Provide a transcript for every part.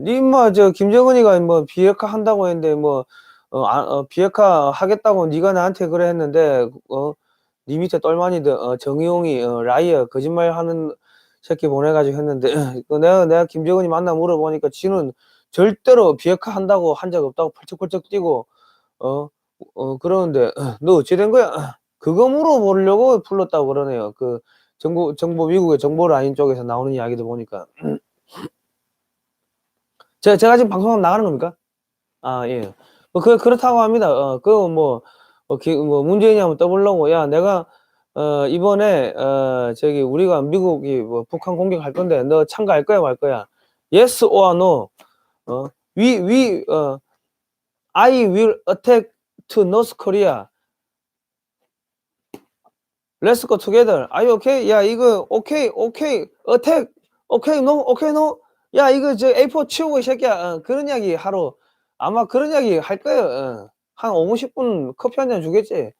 니뭐 저 김정은이가 뭐 비핵화 한다고 했는데 뭐 어, 아, 어, 비핵화 하겠다고 네가 나한테 그래 했는데 어, 니 밑에 똘마니들 어, 정의용이 어, 라이어 거짓말하는 새끼 보내가지고 했는데 그 내가 내가 김정은이 만나 물어보니까 지는 절대로 비핵화 한다고 한 적 없다고 펄쩍펄쩍 뛰고 어, 어 그러는데 너 어찌 된 거야? 그거 물어보려고 불렀다고 그러네요. 그 정보 정보 미국의 정보를 아닌 쪽에서 나오는 이야기도 보니까 제가 제가 지금 방송 나가는 겁니까? 아 예. 뭐 그 그렇다고 합니다. 어 그거 뭐, 어, 기, 뭐 문재인이 한번 떠보려고 야 내가 어 이번에 어 저기 우리가 미국이 뭐 북한 공격할 건데 너 참가할 거야 말 거야? Yes or no? 어 we we 어 I will attack to North Korea. Let's go together. Are you okay? 야 이거 오케이 오케이 attack 오케이 no 오케이 no. 야 이거 저 A4 치우고 이 새끼야. 어, 그런 이야기 하러 아마 그런 이야기 할 거예요. 어. 한 5, 10분 커피 한 잔 주겠지.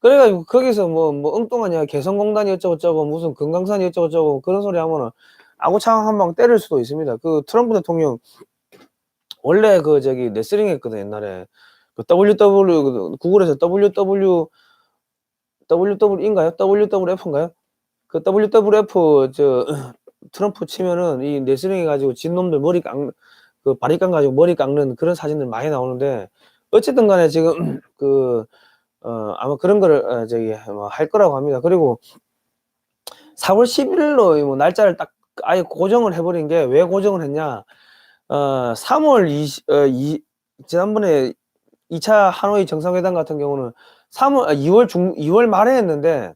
그래가지고 거기서 뭐, 뭐 엉뚱한 이야기 개성공단이 어쩌고저쩌고 무슨 금강산이 어쩌고저쩌고 그런 소리 하면은 아구창 한 방 때릴 수도 있습니다. 그 트럼프 대통령 원래 그 저기 레슬링 했거든 옛날에 그 WW 그 구글에서 WW WW인가요? WWF인가요? 그 WWF 저 트럼프 치면은 이 레슬링 해가지고 진 놈들 머리 깎, 그 바리깡 가지고 머리 깎는 그런 사진들 많이 나오는데 어쨌든 간에 지금 그, 어, 아마 그런 거를 어, 저기 뭐 할 거라고 합니다. 그리고 4월 10일로 뭐 날짜를 딱 아예 고정을 해버린 게 왜 고정을 했냐? 어, 3월 20, 어, 이, 지난번에 2차 하노이 정상회담 같은 경우는 3월, 아, 2월 중, 2월 말에 했는데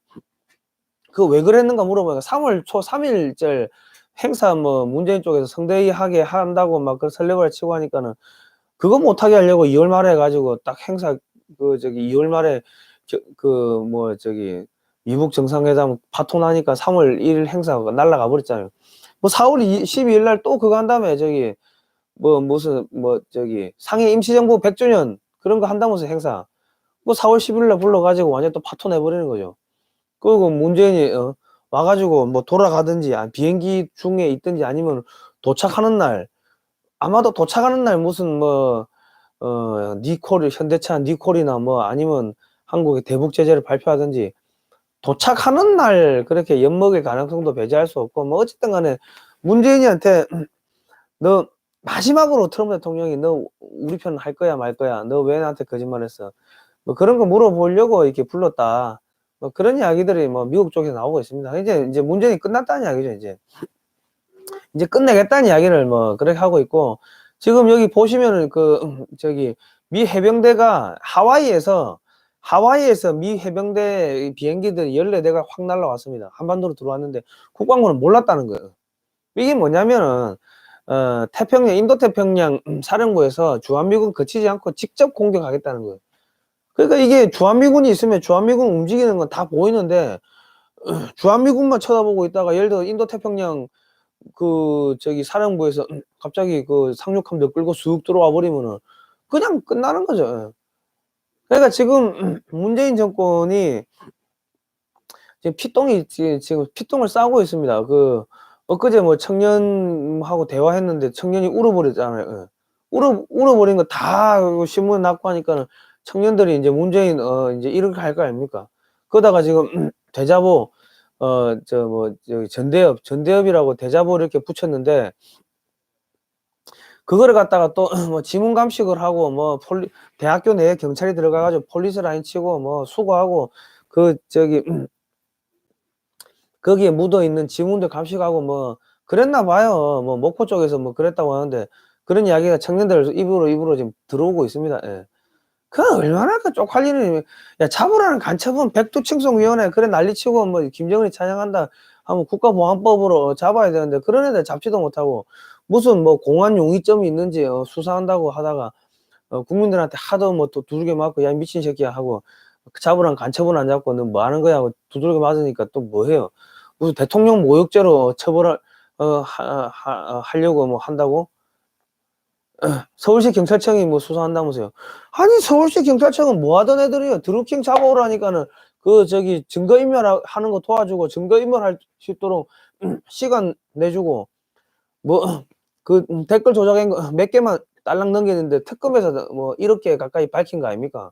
그 왜 그랬는가 물어보니까 3월 초 3일절 행사 뭐 문재인 쪽에서 성대히 하게 한다고 막 그 설레발 치고 하니까는 그거 못하게 하려고 2월 말에 해가지고 딱 행사 그 저기 2월 말에 그 뭐 저기 미국 정상회담 파토 나니까 3월 1일 행사가 날라가 버렸잖아요. 뭐 4월 12일 날 또 그거 한 다음에 저기 뭐 무슨 뭐 저기 상해 임시정부 100주년 그런 거 한다면서 행사 뭐 4월 10일 날 불러가지고 완전 또 파토 내버리는 거죠. 그리고 문재인이 어, 와가지고 뭐 돌아가든지 아, 비행기 중에 있든지 아니면 도착하는 날 아마도 도착하는 날 무슨 뭐 어, 니콜 현대차 니콜이나 뭐 아니면 한국의 대북 제재를 발표하든지 도착하는 날 그렇게 엿먹일 가능성도 배제할 수 없고 뭐 어쨌든 간에 문재인이한테 너 마지막으로 트럼프 대통령이 너 우리 편 할 거야 말 거야 너 왜 나한테 거짓말했어? 뭐 그런 거 물어보려고 이렇게 불렀다 뭐 그런 이야기들이 뭐 미국 쪽에서 나오고 있습니다 이제 이제 문재인이 끝났다는 이야기죠 이제 이제 끝내겠다는 이야기를 뭐 그렇게 하고 있고 지금 여기 보시면은 그 저기 미 해병대가 하와이에서 하와이에서 미 해병대 비행기들 14대가 확 날라왔습니다. 한반도로 들어왔는데 국방부는 몰랐다는 거예요. 이게 뭐냐면은 어, 태평양 인도태평양 사령부에서 주한미군 거치지 않고 직접 공격하겠다는 거예요. 그러니까 이게 주한미군이 있으면 주한미군 움직이는 건 다 보이는데 주한미군만 쳐다보고 있다가 예를 들어 인도태평양 그 저기 사령부에서 갑자기 그 상륙함들 끌고 쑥 들어와 버리면은 그냥 끝나는 거죠. 그러니까 지금 문재인 정권이 지금 피똥이 지금 피똥을 싸고 있습니다. 그 엊그제 뭐 청년하고 대화했는데 청년이 울어버렸잖아요. 울어 울어버린 거 다 신문 났고 하니까는 청년들이 이제 문재인 어 이제 이렇게 할 거 아닙니까? 그러다가 지금 대자보 어 저뭐 저기 전대협 전대협이라고 대자보를 이렇게 붙였는데 그거를 갖다가 또 뭐 지문 감식을 하고 뭐 폴리 대학교 내에 경찰이 들어가 가지고 폴리스 라인 치고 뭐 수거하고 그 저기 거기에 묻어 있는 지문들 감식하고 뭐 그랬나 봐요. 뭐 목포 쪽에서 뭐 그랬다고 하는데 그런 이야기가 청년들 입으로 입으로 지금 들어오고 있습니다. 예. 그 얼마나 그 쪽팔리는 야 잡으라는 간첩은 백두칭송위원회 그래 난리치고 뭐 김정은이 찬양한다 하면 국가보안법으로 잡아야 되는데 그런 애들 잡지도 못하고 무슨 뭐 공안 용의점이 있는지 어, 수사한다고 하다가 어, 국민들한테 하도 뭐 또 두들겨 맞고 야 미친 새끼야 하고 잡으란 간첩은 안 잡고 너 뭐 하는 거야 하고 두들겨 맞으니까 또 뭐 해요? 무슨 대통령 모욕죄로 처벌을 어, 하, 하, 하려고 뭐 한다고 서울시 경찰청이 뭐 수사한다면서요 아니 서울시 경찰청은 뭐 하던 애들이에요 드루킹 잡아오라니까는 그 저기 증거인멸 하는 거 도와주고 증거인멸 할 수 있도록 시간 내주고 뭐 그음 댓글 조작한 거 몇 개만 딸랑 넘겼는데 특검에서 뭐 1억 개 가까이 밝힌 거 아닙니까?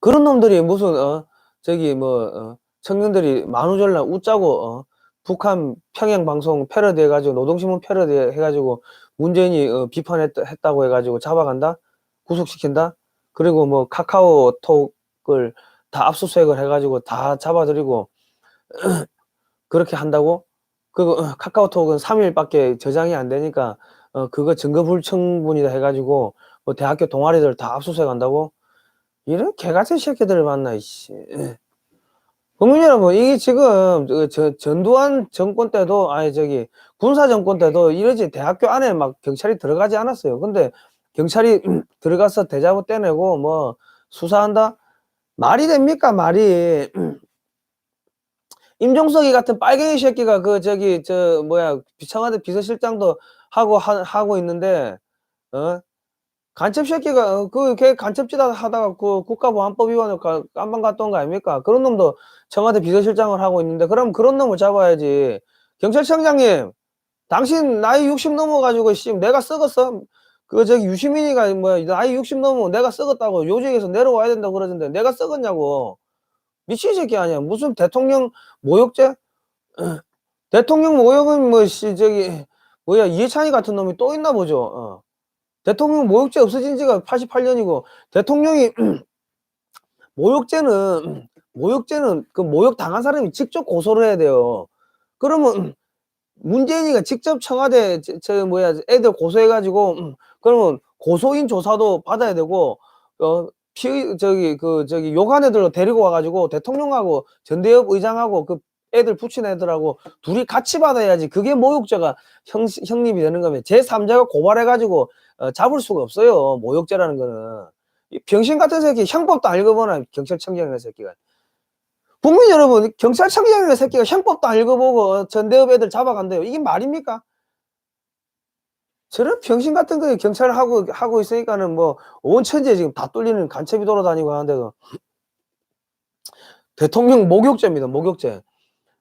그런 놈들이 무슨 어 저기 뭐 어 청년들이 만우절날 웃자고 어 북한 평양 방송 패러디 해 가지고 노동신문 패러디 해 가지고 문재인이 어 비판했다 했다고 해 가지고 잡아간다? 구속시킨다? 그리고 뭐 카카오톡을 다 압수수색을 해 가지고 다 잡아 들이고 그렇게 한다고? 그거 어 카카오톡은 3일 밖에 저장이 안 되니까 어 그거 증거 불충분이다 해 가지고 뭐 대학교 동아리들 다 압수수색 한다고? 이런 개같은 새끼들을 만나 이씨. 국민 여러분 이게 지금 저저 전두환 정권 때도 아니 저기 군사 정권 때도 이러지 대학교 안에 막 경찰이 들어가지 않았어요. 근데 경찰이 들어가서 대자보 떼내고 뭐 수사한다? 말이 됩니까 말이. 임종석이 같은 빨갱이 새끼가 그 저기 저 뭐야 청와대 비서실장도 하고 하 하고 있는데 어 간첩 새끼가 어그걔 간첩짓 하다가 그 국가보안법 위반으로 갔다 온 거 아닙니까? 그런 놈도 청와대 비서실장을 하고 있는데 그럼 그런 놈을 잡아야지. 경찰청장님 당신 나이 60 넘어 가지고 씨 내가 썩었어? 그 저기 유시민이가 뭐야 나이 60 넘으면 내가 썩었다고 요직에서 내려와야 된다고 그러던데 내가 썩었냐고. 미친 새끼 아니야. 무슨 대통령 모욕죄? 대통령 모욕은 뭐 씨 저기 뭐야 이해찬이 같은 놈이 또 있나 보죠. 어. 대통령 모욕죄 없어진 지가 88년이고 대통령이 모욕죄는 모욕죄는 그 모욕 당한 사람이 직접 고소를 해야 돼요. 그러면 문재인이가 직접 청와대 저, 저 뭐야 애들 고소해 가지고 그러면 고소인 조사도 받아야 되고 어 피 저기 그 저기 욕한 애들로 데리고 와 가지고 대통령하고 전대협 의장하고 그 애들 붙인 애들하고 둘이 같이 받아야지 그게 모욕죄가 형 형립이 되는 거면 제3자가 고발해 가지고 어 잡을 수가 없어요. 모욕죄라는 거는. 이 병신 같은 새끼 형법도 안 읽어보나 경찰청장이라는 새끼가. 국민 여러분 경찰청장이라는 새끼가 형법도 안 읽어보고 전대협 애들 잡아간대요. 이게 말입니까? 저런 병신 같은 거 경찰을 하고 하고 있으니까는 뭐 온 천지에 지금 다 뚫리는 간첩이 돌아다니고 하는데도 대통령 모욕죄입니다. 모욕죄.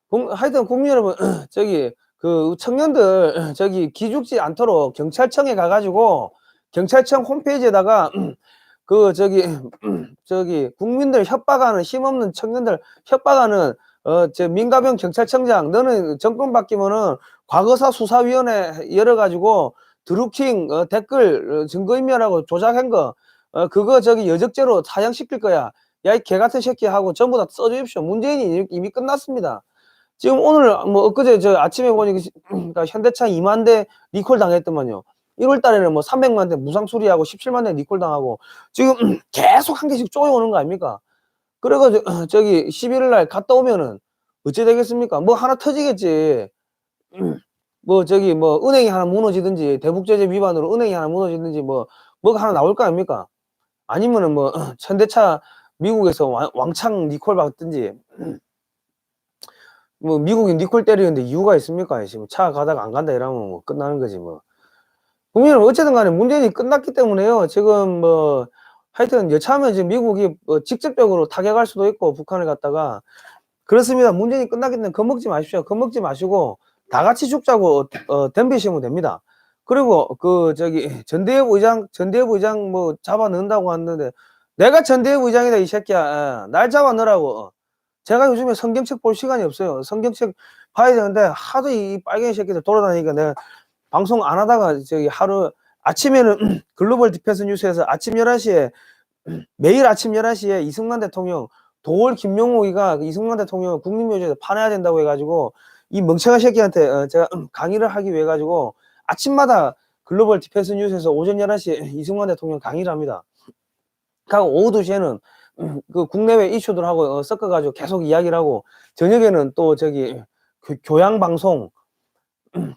국 하여튼 국민 여러분 저기 그 청년들 저기 기죽지 않도록 경찰청에 가 가지고 경찰청 홈페이지에다가 그 저기 저기 국민들 협박하는 힘없는 청년들 협박하는 어 저 민가병 경찰청장 너는 정권 바뀌면은 과거사 수사위원회 열어 가지고 드루킹 어 댓글 어 증거인멸하고 조작한 거 어 그거 저기 여적죄로 사형시킬 거야. 야 이 개 같은 새끼 하고 전부 다 써 주십시오. 문재인이 이미 끝났습니다. 지금 오늘 뭐 엊그제 저 아침에 보니 그러니까 현대차 2만 대 리콜 당했더만요. 1월 달에는 뭐 300만 대 무상 수리하고 17만 대 리콜 당하고 지금 계속 한 개씩 쪼여오는 거 아닙니까? 그래 가지고 저기 11월 날 갔다 오면은 어찌 되겠습니까? 뭐 하나 터지겠지. 뭐 저기 뭐 은행이 하나 무너지든지 대북제재 위반으로 은행이 하나 무너지든지 뭐 뭐가 하나 나올 거 아닙니까? 아니면은 뭐 현대차 미국에서 왕 왕창 리콜 받든지 뭐 미국이 리콜 때리는데 이유가 있습니까? 지금 차 가다가 안 간다 이러면 뭐 끝나는 거지 뭐. 국민 여러분 어쨌든 간에 문재인이 끝났기 때문에요. 지금 뭐 하여튼 여차하면 지금 미국이 뭐 직접적으로 타격할 수도 있고 북한을 갖다가 그렇습니다. 문재인이 끝났기 때문에 겁먹지 마십시오. 겁먹지 마시고 다 같이 죽자고 어 덤비시면 됩니다. 그리고 그 저기 전대협 의장 전대협 의장 뭐 잡아 넣는다고 하는데 내가 전대협 의장이다 이 새끼야. 예. 날 잡아 넣으라고. 제가 요즘에 성경책 볼 시간이 없어요. 성경책 봐야 되는데 하도 이 빨갱이 새끼들 돌아다니니까 내가 방송 안 하다가 저기 하루 아침에는 글로벌 디펜스 뉴스에서 아침 11시에 매일 아침 11시에 이승만 대통령 도월 김명옥이가 이승만 대통령을 국립묘지에서 파내야 된다고 해 가지고 이 멍청한 새끼한테 어 제가 강의를 하기 위해 가지고 아침마다 글로벌 디펜스 뉴스에서 오전 11시에 이승만 대통령 강의를 합니다. 그리고 오후 2시에는 그 국내외 이슈들하고 어 섞어 가지고 계속 이야기를 하고 저녁에는 또 저기 그 교양 방송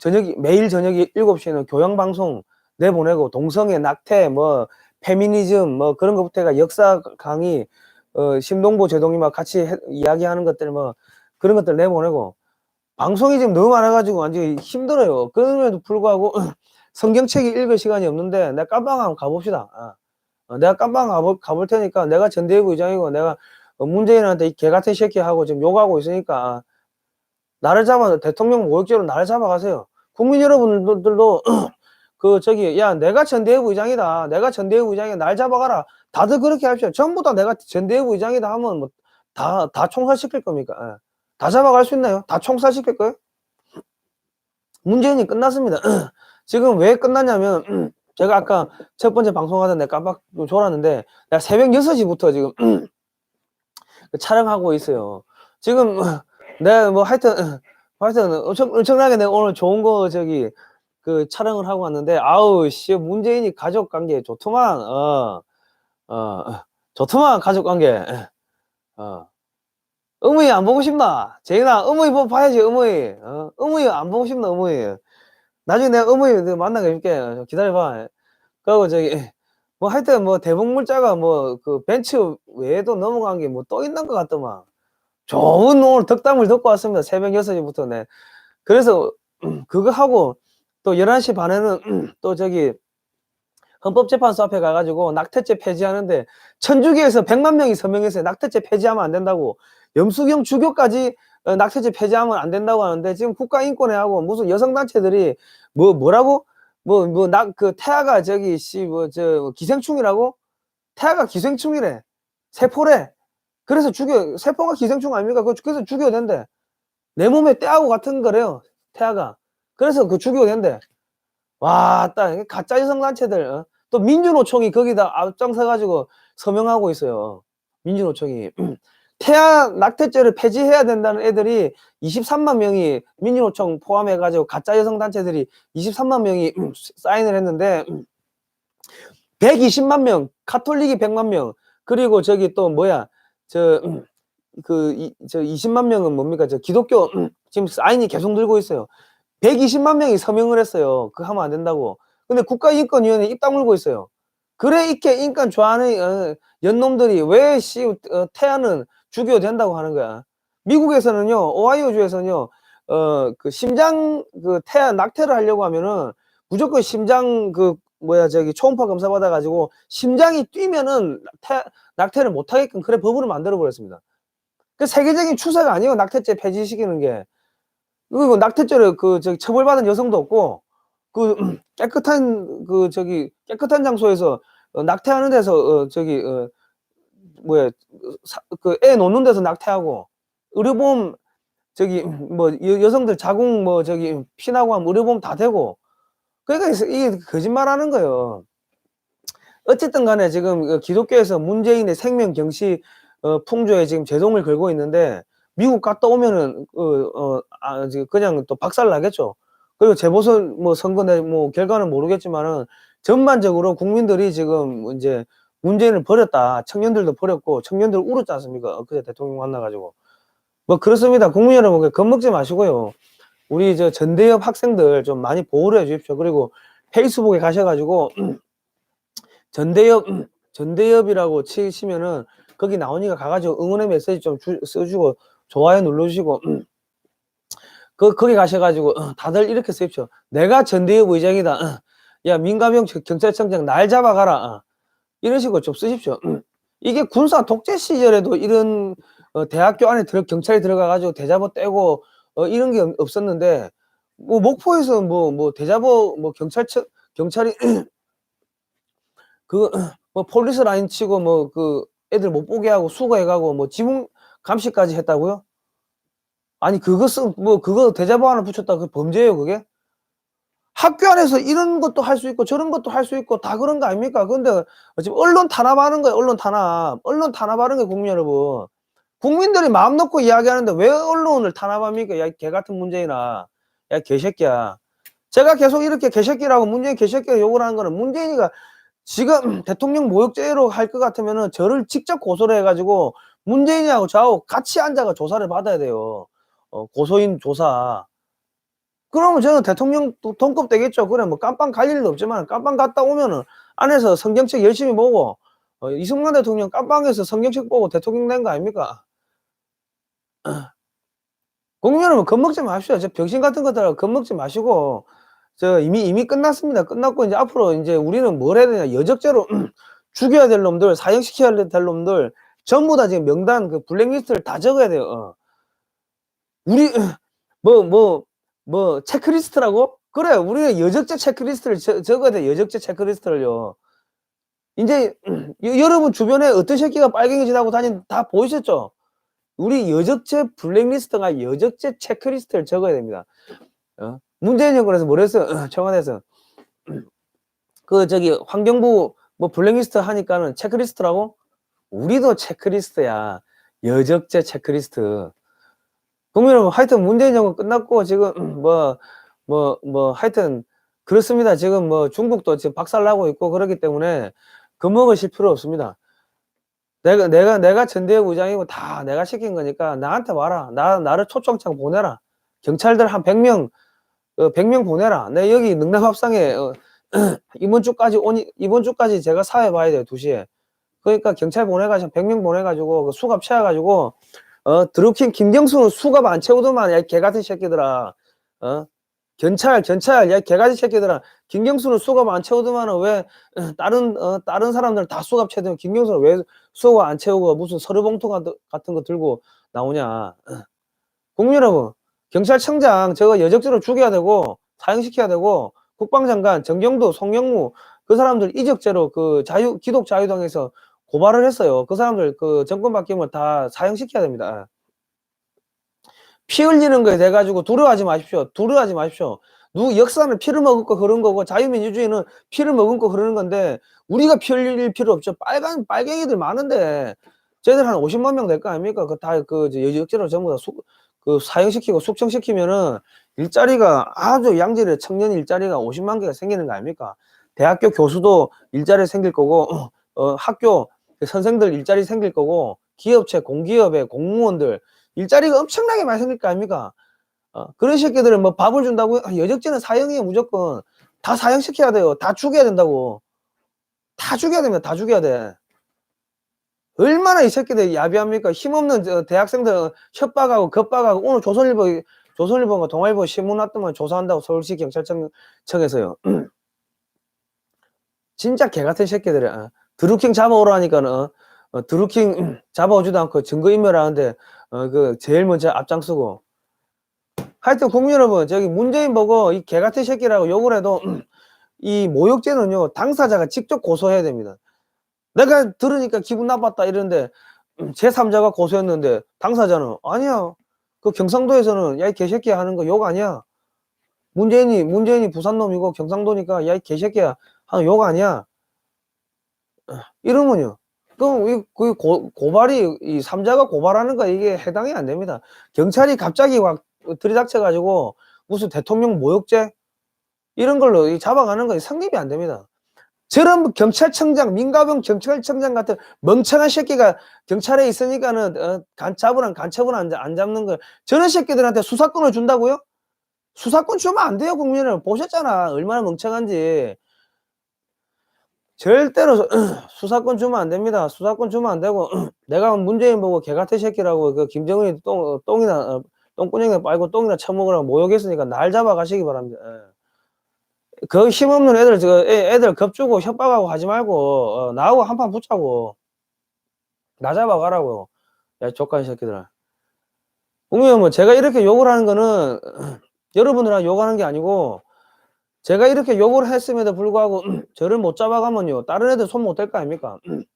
저녁이 매일 저녁에 7시에는 교양 방송 내보내고 동성애, 낙태, 뭐 페미니즘 뭐 그런 것부터 해가 역사 강의 어 심동보 제동님하고 같이 해 이야기하는 것들 뭐 그런 것들 내보내고 방송이 지금 너무 많아 가지고 완전히 힘들어요. 그럼에도 불구하고 성경책 읽을 시간이 없는데 내가 깜빵 한번 가 봅시다. 아. 어 내가 깜빵 가볼 가볼 테니까 내가 전대협 의장이고 내가 어 문재인한테 이 개같은 새끼 하고 지금 욕하고 있으니까 나를 잡아 대통령 모욕죄로 나를 잡아가세요. 국민 여러분들도 그 저기 야 내가 전대회부 의장이다. 내가 전대회부 의장이야. 날 잡아가라. 다들 그렇게 합시다. 전부 다 내가 전대회부 의장이다 하면 뭐 다 다 총살시킬 겁니까? 예. 다 잡아갈 수 있나요? 다 총살시킬 거예요? 문재인이 끝났습니다. 지금 왜 끝났냐면 제가 아까 첫 번째 방송하다 내가 깜빡 좀 졸았는데 내가 새벽 6시부터 지금 그 촬영하고 있어요. 지금 내가 뭐 하여튼 하여튼 엄청 엄청나게 내가 오늘 좋은 거 저기 그 촬영을 하고 왔는데 아우 씨 문재인이 가족 관계 좋더만. 어, 어 좋더만 가족 관계. 어. 어머니 안 보고 싶나? 제인아 어머니 뭐 봐야지 어머니. 어? 어머니 안 보고 싶나 어머니 나중에 내가 어머니 내가 만나게 해줄게. 기다려봐. 그리고 저기 뭐 하여튼 뭐 대북물자가 뭐 그 벤츠 외에도 넘어간 게 뭐 또 있는 것 같더만. 좋은 오늘 덕담을 듣고 왔습니다. 새벽 6시부터. 네. 그래서 그거 하고 또 11시 반에는 또 저기 헌법재판소 앞에 가가지고 낙태죄 폐지하는데 천주교에서 100만 명이 서명했어요. 낙태죄 폐지하면 안 된다고. 염수경 주교까지 어, 낙태죄 폐지하면 안 된다고 하는데 지금 국가인권회하고 무슨 여성단체들이 뭐 뭐라고? 뭐 뭐 낙 그 태아가 저기 씨 뭐 저 기생충이라고? 태아가 기생충이래. 세포래. 그래서 죽여 세포가 기생충 아닙니까? 그 그래서 죽여야 된대. 내 몸에 때하고 같은 거래요 태아가. 그래서 그 죽여야 된대. 와따 가짜 여성단체들 어? 또 민주노총이 거기다 앞장서 가지고 서명하고 있어요. 민주노총이 태아 낙태죄를 폐지해야 된다는 애들이 23만 명이 민주노총 포함해 가지고 가짜 여성 단체들이 23만 명이 사인을 했는데 120만 명 카톨릭이 100만 명 그리고 저기 또 뭐야 저 그 저 20만 명은 뭡니까 저 기독교 지금 사인이 계속 들고 있어요. 120만 명이 서명을 했어요. 그거 하면 안 된다고. 근데 국가인권위원회 입 다물고 있어요. 그래 이렇게 인권 좋아하는 어, 연놈들이 왜씨 어, 태아는 죽여도 된다고 하는 거야. 미국에서는요, 오하이오주에서는요, 어, 그 심장, 그 태아, 낙태를 하려고 하면은 무조건 심장, 그, 뭐야, 저기 초음파 검사 받아가지고 심장이 뛰면은 태, 낙태를 못하게끔 그래 법으로 만들어버렸습니다. 그 세계적인 추세가 아니에요. 낙태죄 폐지시키는 게. 그리고 낙태죄를 그, 저기 처벌받은 여성도 없고, 그 깨끗한, 그, 저기, 깨끗한 장소에서 어, 낙태하는 데서, 어, 저기, 어, 뭐야 그 애 놓는 데서 낙태하고 의료보험 저기 뭐 여, 여성들 자궁 뭐 저기 피나고 하면 의료보험 다 되고 그러니까 이게 거짓말하는 거예요. 어쨌든 간에 지금 그 기독교에서 문재인의 생명 경시 어, 풍조에 지금 제동을 걸고 있는데 미국 갔다 오면은 어, 어, 아, 그냥 또 박살 나겠죠. 그리고 재보선 뭐 선거 내뭐 결과는 모르겠지만은 전반적으로 국민들이 지금 이제 문재인을 버렸다. 청년들도 버렸고 청년들 울었지 않습니까? 엊그제 대통령 만나가지고. 뭐 그렇습니다. 국민 여러분 겁먹지 마시고요. 우리 저 전대협 학생들 좀 많이 보호를 해 주십시오. 그리고 페이스북에 가셔가지고 전대협 전대협이라고 치시면은 거기 나오니까 가가지고 응원의 메시지 좀 주, 써주고 좋아요 눌러주시고 그 거기 가셔가지고 다들 이렇게 쓰십시오. 내가 전대협 의장이다. 야 민가병 경찰청장 날 잡아가라. 이런 식으로 좀 쓰십시오. 이게 군사 독재 시절에도 이런 어, 대학교 안에 들어, 경찰이 들어가가지고 대자보 떼고 어, 이런 게 없었는데 뭐 목포에서 뭐뭐 대자보 뭐 경찰청 경찰이 그 뭐 폴리스 라인 치고 뭐 그 애들 못 보게 하고 수거해가고 뭐 지붕 감시까지 했다고요? 아니 그것은 뭐 그거 대자보 하나 붙였다 그 범죄예요 그게? 학교 안에서 이런 것도 할 수 있고 저런 것도 할 수 있고 다 그런 거 아닙니까? 근데 지금 언론 탄압하는 거예요. 언론 탄압. 언론 탄압하는 거예요, 국민 여러분. 국민들이 마음 놓고 이야기하는데 왜 언론을 탄압합니까? 야, 개 같은 문재인아. 야, 개새끼야. 제가 계속 이렇게 개새끼라고 문재인 개새끼가 욕을 하는 거는 문재인이가 지금 대통령 모욕죄로 할 것 같으면은 저를 직접 고소를 해가지고 문재인이하고 저하고 같이 앉아가 조사를 받아야 돼요. 어, 고소인 조사. 그러면 저는 대통령 동급 되겠죠. 그래, 뭐 깜빵 갈 일도 없지만 깜빵 갔다 오면은 안에서 성경책 열심히 보고 어, 이승만 대통령 깜빵에서 성경책 보고 대통령 된 거 아닙니까? 국민 여러분 겁먹지 마십시오. 저 병신 같은 것들 겁먹지 마시고 저 이미 이미 끝났습니다. 끝났고 이제 앞으로 이제 우리는 뭘 해야 되냐 여적죄로 죽여야 될 놈들 사형시켜야 될 놈들 전부 다 지금 명단 그 블랙리스트를 다 적어야 돼요. 어. 우리 뭐 뭐, 뭐 체크리스트라고 그래 우리는 여적죄 체크리스트를 적 적어야 돼 여적죄 체크리스트를요. 여 여러분 주변에 어떤 새끼가 빨갱이짓하고 다니는지 다 보이셨죠? 우리 여적죄 블랙리스트가 여적죄 체크리스트를 적어야 됩니다. 어? 문재인 정권에서 뭐라 했어요? 청와대에서. 그 저기 환경부 뭐 블랙리스트 하니까는 체크리스트라고? 우리도 체크리스트야. 여적죄 체크리스트. 국민 여러분 하여튼 문재인 정권 끝났고 지금 뭐 뭐 뭐 하여튼 그렇습니다. 지금 뭐 중국도 지금 박살나고 있고 그렇기 때문에 겁먹으실 필요 없습니다. 내가 내가 내가 전대협 의장이고 다 내가 시킨 거니까 나한테 와라. 나 나를 초청장 보내라. 경찰들 한 100명 어 100명 보내라. 내 여기 능남합상에 어 이번 주까지 오니 이번 주까지 제가 사회 봐야 돼요, 2시에. 그러니까 경찰 보내 가지고 100명 보내 가지고 그 수갑 채워 가지고 어 드루킹 김경수는 수갑 안 채우더만 야 개 같은 새끼들아. 어? 경찰 경찰 야 개 같은 새끼들아. 김경수는 수갑 안 채우더만은 왜 다른 어 다른 사람들 다 수갑 채우면 김경수는 왜 수갑 안 채우고 무슨 서류 봉투 같은 같은 거 들고 나오냐. 국민 여러분, 경찰청장 저거 여적죄로 죽여야 되고 사형시켜야 되고 국방장관 정경도, 송영무 그 사람들 이적죄로 그 자유 기독 자유당에서 고발을 했어요. 그 사람들 그 정권 바뀌면 다 사형시켜야 됩니다. 피 흘리는 거에 대해 가지고 두려워하지 마십시오. 두려워하지 마십시오. 누 역사는 피를 머금고 흐른 거고 자유민주주의는 피를 머금고 흐르는 건데 우리가 피 흘릴 필요 없죠. 빨간 빨갱이들 많은데 쟤들 한 50만 명 될 거 아닙니까? 그 다그 여적죄로 전부 다 수, 그 사형시키고 숙청시키면은 일자리가 아주 양질의 청년 일자리가 50만 개가 생기는 거 아닙니까? 대학교 교수도 일자리 생길 거고 어 학교 선생들 일자리 생길 거고 기업체 공기업의 공무원들 일자리가 엄청나게 많이 생길 거 아닙니까? 어 그런 새끼들은 뭐 밥을 준다고요? 여적죄는 사형이에요, 무조건. 다 사형시켜야 돼요. 다 죽여야 된다고. 다 죽여야 됩니다. 다 죽여야 돼. 얼마나 이 새끼들이 야비합니까? 힘없는 저 대학생들 협박하고 겁박하고 오늘 조선일보 조선일보인가 동아일보 신문 났더만 조사한다고 서울시 경찰청 청에서요. 진짜 개 같은 새끼들이야. 어. 드루킹 잡아오라니까는 어, 어 드루킹 잡아오지도 않고 증거인멸하는데 어 그 제일 먼저 앞장서고. 하여튼 국민 여러분 저기 문재인 보고 이 개 같은 새끼라고 욕을 해도 이 모욕죄는요 당사자가 직접 고소해야 됩니다. 내가 들으니까 기분 나빴다 이러는데 제3자가 고소했는데 당사자는 아니야. 그 경상도에서는 야 이 개새끼야 하는 거 욕 아니야. 문재인이 문재인이 부산 놈이고 경상도니까 야 이 개새끼야 하는 욕 아니야. 이러면요. 그럼 이, 그 고, 고발이 이 삼자가 고발하는 거 이게 해당이 안 됩니다. 경찰이 갑자기 막 들이닥쳐 가지고 무슨 대통령 모욕죄 이런 걸로 이 잡아가는 거 성립이 안 됩니다. 저런 경찰청장, 민가병 경찰청장 같은 멍청한 새끼가 경찰에 있으니까는 어, 간 잡으란 간첩은 안, 안 잡는 걸 저런 새끼들한테 수사권을 준다고요? 수사권 주면 안 돼요, 국민을 보셨잖아. 얼마나 멍청한지. 절대로 수사권 주면 안 됩니다. 수사권 주면 안 되고 내가 문재인 보고 개같은 새끼라고 그 김정은이 똥 똥이나 어, 똥구녕에 빨고 똥이나 처먹으라고 모욕했으니까 날 잡아 가시기 바랍니다. 예. 그 힘없는 애들 저 애들 겁주고 협박하고 하지 말고 어, 나하고 한판 붙자고 나 잡아 가라고 야 족간 새끼들아 국민 뭐 제가 이렇게 욕을 하는 거는 여러분들한테 욕하는 게 아니고 제가 이렇게 욕을 했음에도 불구하고 저를 못 잡아가면요 다른 애들 손 못 댈 거 아닙니까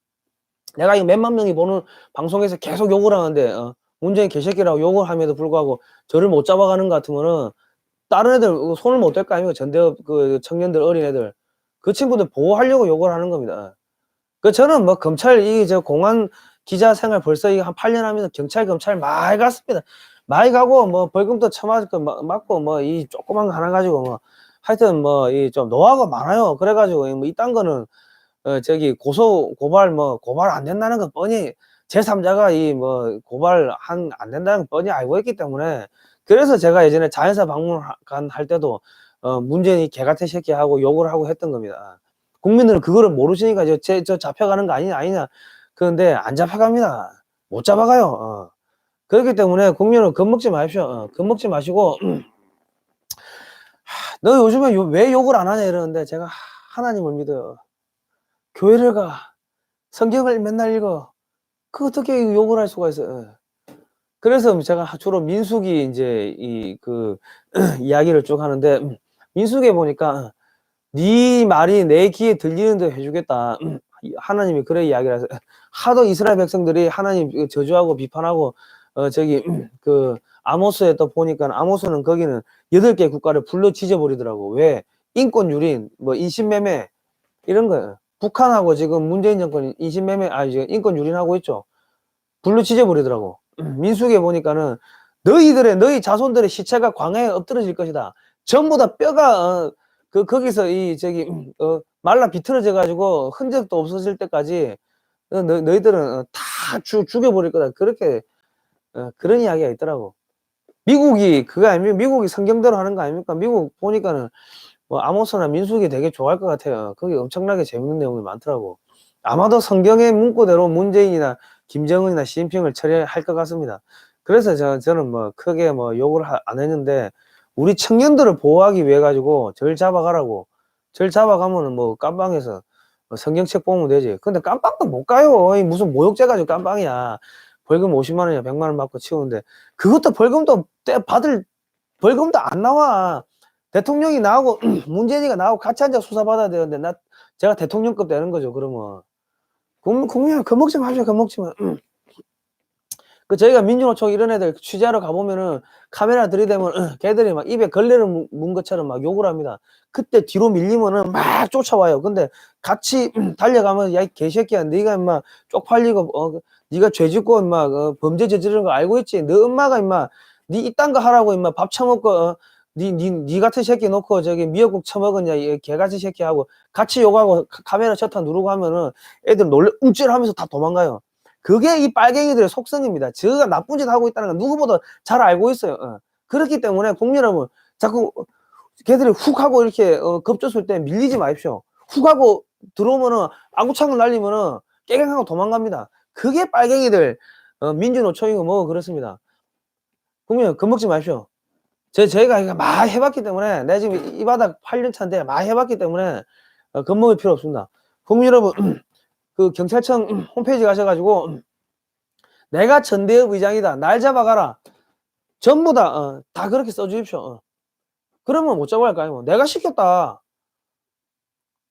내가 이 몇만 명이 보는 방송에서 계속 욕을 하는데 어, 문재인 개새끼라고 욕을 함에도 불구하고 저를 못 잡아가는 것 같으면은 다른 애들 손을 못 댈 거 아닙니까? 전대협 그 청년들 어린애들 그 친구들 보호하려고 욕을 하는 겁니다. 그 저는 뭐 검찰 이 저 공안 기자 생활 벌써 한 8년 하면서 경찰 검찰 많이 갔습니다. 많이 가고 뭐 벌금도 처맞고 맞고 뭐 이 조그만 거 하나 가지고 뭐 하여튼 뭐 이 좀 노하우가 많아요. 그래가지고 뭐 이딴 거는 어 저기 고소 고발 뭐 고발 안 된다는 건 뻔히 제3자가 이 뭐 고발 한 안 된다는 건 뻔히 알고 있기 때문에 그래서 제가 예전에 자연사 박물관 할 때도 어 문재인이 개 같은 새끼 하고 욕을 하고 했던 겁니다. 국민들은 그거를 모르시니까 저, 제, 저 잡혀가는 거 아니냐 아니냐 그런데 안 잡혀갑니다. 못 잡아가요. 어. 그렇기 때문에 국민은 겁먹지 마십시오. 어. 겁먹지 마시고 너 요즘에 요, 왜 욕을 안 하냐 이러는데 제가 하나님을 믿어요. 교회를 가 성경을 맨날 읽어 그 어떻게 욕을 할 수가 있어요. 그래서 제가 주로 민숙이 이제 이 그 이야기를 쭉 하는데 민수기에 보니까 네 말이 내 귀에 들리는 대로 해주겠다. 하나님이 그래 이야기를 해서 하도 이스라엘 백성들이 하나님 저주하고 비판하고 어 저기 그 아모스에 또 보니까 아모스는 거기는 여덟 개 국가를 불러 지져버리더라고. 왜? 인권 유린, 뭐 인신매매 이런 거예요. 북한하고 지금 문재인 정권이 인신매매, 아 지금 인권 유린하고 있죠. 불러 지져버리더라고. 민수기에 보니까는 너희들의 너희 자손들의 시체가 광야에 엎드러질 것이다. 전부 다 뼈가 어, 그 거기서 이 저기 어, 말라 비틀어져 가지고 흔적도 없어질 때까지 어, 너, 너희들은 어, 다 죽, 죽여버릴 거다. 그렇게 어, 그런 이야기가 있더라고. 미국이 그거 아닙니까? 미국이 성경대로 하는 거 아닙니까? 미국 보니까는 뭐 아모스나 민수기 되게 좋아할 것 같아요. 거기 엄청나게 재밌는 내용이 많더라고. 아마도 성경의 문구대로 문재인이나 김정은이나 시진핑을 처리할 것 같습니다. 그래서 저, 저는 뭐 크게 뭐 욕을 하- 안 했는데 우리 청년들을 보호하기 위해 가지고 절 잡아가라고 절 잡아가면은 뭐 깜빵에서 뭐 성경책 보면 되지. 근데 깜빵도 못 가요. 이 무슨 모욕죄 가지고 깜빵이야. 벌금 50만 원이야 100만 원 받고 치우는데 그것도 벌금도 때 받을 벌금도 안 나와. 대통령이 나오고 문재인이가 나오고 같이 앉아 수사 받아야 되는데 나 제가 대통령급 되는 거죠. 그러면 국민 국민 겁먹지 마십시오. 겁먹지 마. 그 저희가 민주노총 이런 애들 취재하러 가보면은 카메라 들이대면 걔들이 막 입에 걸레를 문- 문 것처럼 막 욕을 합니다. 그때 뒤로 밀리면은 막 쫓아와요. 근데 같이 달려가면 야이 개새끼야 네가 임마 쪽팔리고 어그 네가 죄 짓고 임마 어, 범죄 저지르는 거 알고 있지. 너 엄마가 임마 네 이딴 거 하라고 임마 밥 처먹고 어, 네, 네, 네 같은 새끼 놓고 저기 미역국 처먹었냐 이 개같이 새끼 하고 같이 욕하고 카- 카메라 셔터 누르고 하면은 애들 놀래 움찔하면서 다 도망가요. 그게 이 빨갱이들의 속성입니다. 저가 나쁜 짓 하고 있다는 건 누구보다 잘 알고 있어요. 어. 그렇기 때문에 여러분 자꾸 걔들이 훅 하고 이렇게 어, 겁줬을 때 밀리지 마십시오. 훅 하고 들어오면은 아구창을 날리면은 깨갱하고 도망갑니다. 그게 빨갱이들 어, 민주노총이고 뭐 그렇습니다. 여러분 겁먹지 마십시오. 제, 저희가 많이 해봤기 때문에 내가 지금 이- 이 바닥 8년 차인데 많이 해봤기 때문에 어, 겁먹을 필요 없습니다. 국민 여러분 그 경찰청 홈페이지 가셔가지고 내가 전대협 의장이다. 날 잡아가라. 전부 다, 어, 다 그렇게 써주십시오. 어. 그러면 못 잡아야 할거 아니고. 내가 시켰다.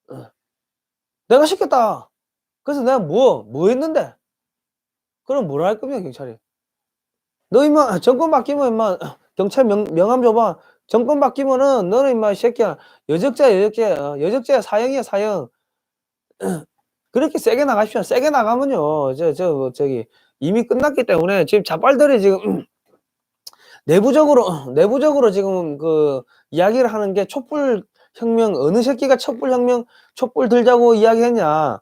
어. 내가 시켰다. 그래서 내가 뭐, 뭐 했는데? 그럼 뭐라 할 겁니까, 경찰이? 너 임마, 정권 바뀌면 임마, 경찰 명, 명함 줘봐. 정권 바뀌면은 너는 임마, 이 새끼야. 여적자야, 여적자. 어, 여적자야, 사형이야, 사형. 그렇게 세게 나가십시오. 세게 나가면요. 저, 저, 뭐 저기, 이미 끝났기 때문에 지금 자빨들이 지금 내부적으로, 내부적으로 지금 그 이야기를 하는 게 촛불 혁명, 어느 새끼가 촛불 혁명, 촛불 들자고 이야기했냐.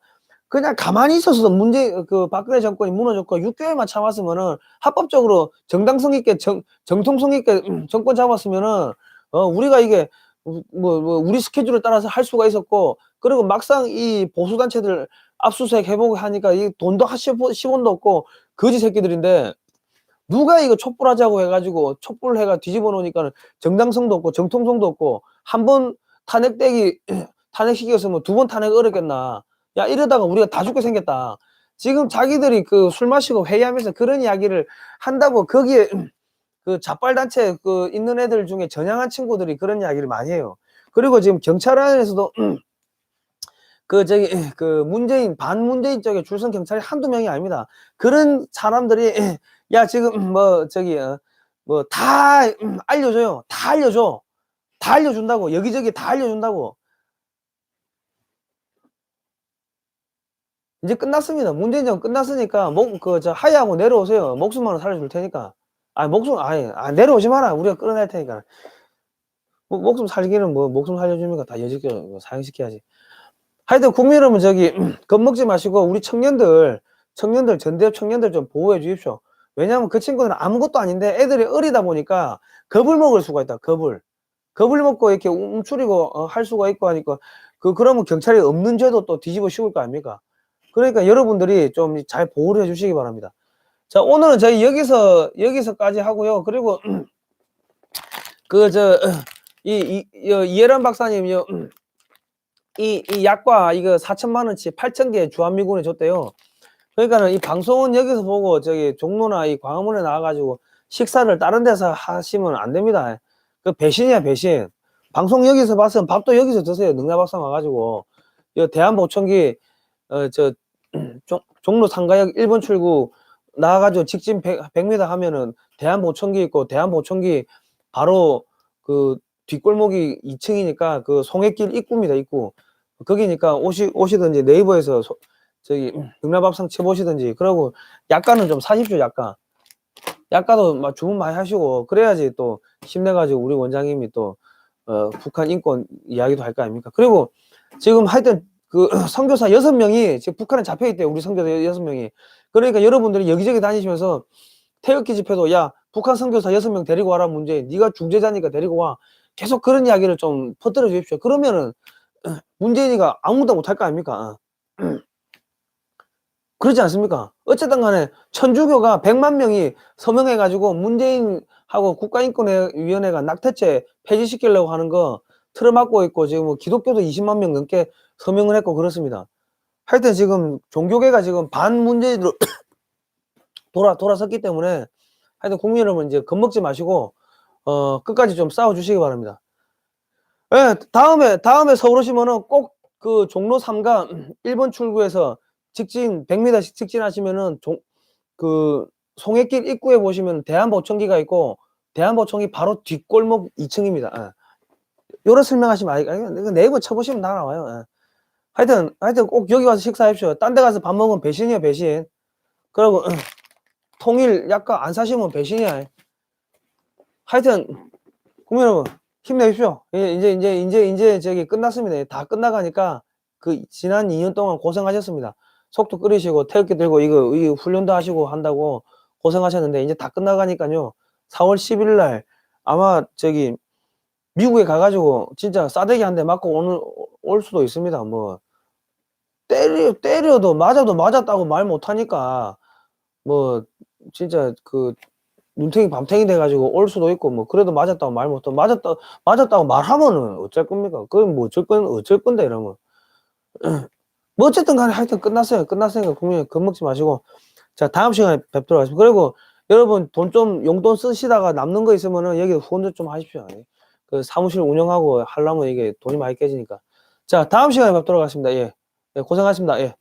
그냥 가만히 있어서도 문제, 그 박근혜 정권이 무너졌고 6개월만 참았으면은 합법적으로 정당성 있게, 정, 정통성 있게 음, 정권 잡았으면은, 어, 우리가 이게 뭐, 뭐, 우리 스케줄에 따라서 할 수가 있었고, 그리고 막상 이 보수 단체들 압수수색 해보고 하니까 이 돈도 한 10원도 없고 거지 새끼들인데 누가 이거 촛불하자고 해가지고 촛불 해가 뒤집어 놓으니까 정당성도 없고 정통성도 없고 한 번 탄핵되기 탄핵시켰으면 두 번 탄핵 어렵겠나 야 이러다가 우리가 다 죽게 생겼다 지금 자기들이 그 술 마시고 회의하면서 그런 이야기를 한다고 거기에 그 자빨단체 그 있는 애들 중에 전향한 친구들이 그런 이야기를 많이 해요 그리고 지금 경찰 안에서도 그 저기 그 문재인 반문재인 쪽에 줄선 경찰이 한두 명이 아닙니다. 그런 사람들이 야 지금 뭐 저기 뭐 다 알려줘요. 다 알려줘. 다 알려준다고 여기저기 다 알려준다고. 이제 끝났습니다. 문재인 정 끝났으니까 목그저 하야하고 내려오세요. 목숨만 살려줄 테니까. 아 목숨 아예 아, 내려오지 마라. 우리가 끌어낼 테니까. 뭐, 목숨 살기는 뭐 목숨 살려주니까 다 여지껏 뭐 사형시켜야지. 하여튼 국민 여러분 저기 겁먹지 마시고 우리 청년들 청년들 전대협 청년들 좀 보호해 주십시오. 왜냐하면 그 친구들은 아무것도 아닌데 애들이 어리다 보니까 겁을 먹을 수가 있다. 겁을 겁을 먹고 이렇게 움츠리고 어, 할 수가 있고 하니까 그 그러면 경찰이 없는 죄도 또 뒤집어 씌울 거 아닙니까? 그러니까 여러분들이 좀 잘 보호를 해주시기 바랍니다. 자 오늘은 저희 여기서 여기서까지 하고요. 그리고 그저 이 이해란 박사님요. 이, 이 약과 이거 4천만 원치 8천 개 주한미군에 줬대요. 그러니까는 이 방송은 여기서 보고 저기 종로나 이 광화문에 나와가지고 식사를 다른 데서 하시면 안 됩니다. 그 배신이야 배신. 방송 여기서 봤으면 밥도 여기서 드세요. 능라박산 와가지고. 여 대한보청기, 어, 저, 종, 종로 상가역 1번 출구 나와가지고 직진 100, 100m 하면은 대한보청기 있고, 대한보청기 바로 그 뒷골목이 2층이니까 그 송해길 입구입니다, 입구. 거기니까 오시, 오시든지 네이버에서 소- 저기 능라밥상 쳐보시든지 그러고 약간은 좀 사십시오, 약간. 약간도 막 주문 많이 하시고 그래야지 또 힘내가지고 우리 원장님이 또 어, 북한 인권 이야기도 할 거 아닙니까? 그리고 지금 하여튼 그 선교사 여섯 명이 지금 북한에 잡혀 있대요. 우리 선교사 여섯 명이. 그러니까 여러분들이 여기저기 다니시면서 태극기 집회도 야 북한 선교사 여섯 명 데리고 와라 문제. 네가 중재자니까 데리고 와. 계속 그런 이야기를 좀 퍼뜨려 주십시오. 그러면은 문재인이가 아무도 못할 거 아닙니까? 그렇지 않습니까? 어쨌든 간에 천주교가 100만 명이 서명해가지고 문재인하고 국가인권위원회가 낙태죄 폐지시키려고 하는 거 틀어막고 있고 지금 뭐 기독교도 20만 명 넘게 서명을 했고 그렇습니다. 하여튼 지금 종교계가 지금 반문재인으로 돌아, 돌아섰기 때문에 하여튼 국민 여러분 이제 겁먹지 마시고 어, 끝까지 좀 싸워 주시기 바랍니다. 예, 다음에, 다음에 서울 오시면은 꼭 그 종로 3가 1번 출구에서 직진 100m씩 직진하시면은 종, 그 송해길 입구에 보시면 대한보청기가 있고 대한보청기 바로 뒷골목 2층입니다. 예. 요런 설명하시면 이거 네이버 쳐보시면 다 나와요. 예. 하여튼 하여튼 꼭 여기 와서 식사하십시오. 딴 데 가서 밥 먹으면 배신이야 배신. 그리고 통일 약간 안 사시면 배신이야. 하여튼 국민 여러분 힘내십시오. 이제 이제 이제 이제 이제 저기 끝났습니다. 다 끝나가니까 그 지난 2년 동안 고생하셨습니다. 속도 끓이시고 태극기 들고 이거, 이 훈련도 하시고 한다고 고생하셨는데 이제 다 끝나가니까요. 4월 11일 날 아마 저기 미국에 가가지고 진짜 싸대기 한 대 맞고 오늘 올 수도 있습니다. 뭐 때려 때려도 맞아도 맞았다고 말 못하니까 뭐 진짜 그 눈탱이 밤탱이 돼가지고 올 수도 있고 뭐 그래도 맞았다고 말 못하고 맞았다 맞았다고 말하면은 어쩔 겁니까? 그건 뭐 어쩔 건 어쩔 건데 이러면 뭐 어쨌든 간에 하여튼 끝났어요. 끝났으니까 국민 겁먹지 마시고 자 다음 시간에 뵙도록 하겠습니다. 그리고 여러분 돈 좀 용돈 쓰시다가 남는 거 있으면은 여기 후원 좀 하십시오. 그 사무실 운영하고 하려면 이게 돈이 많이 깨지니까 자 다음 시간에 뵙도록 하겠습니다. 예, 예 고생하셨습니다. 예.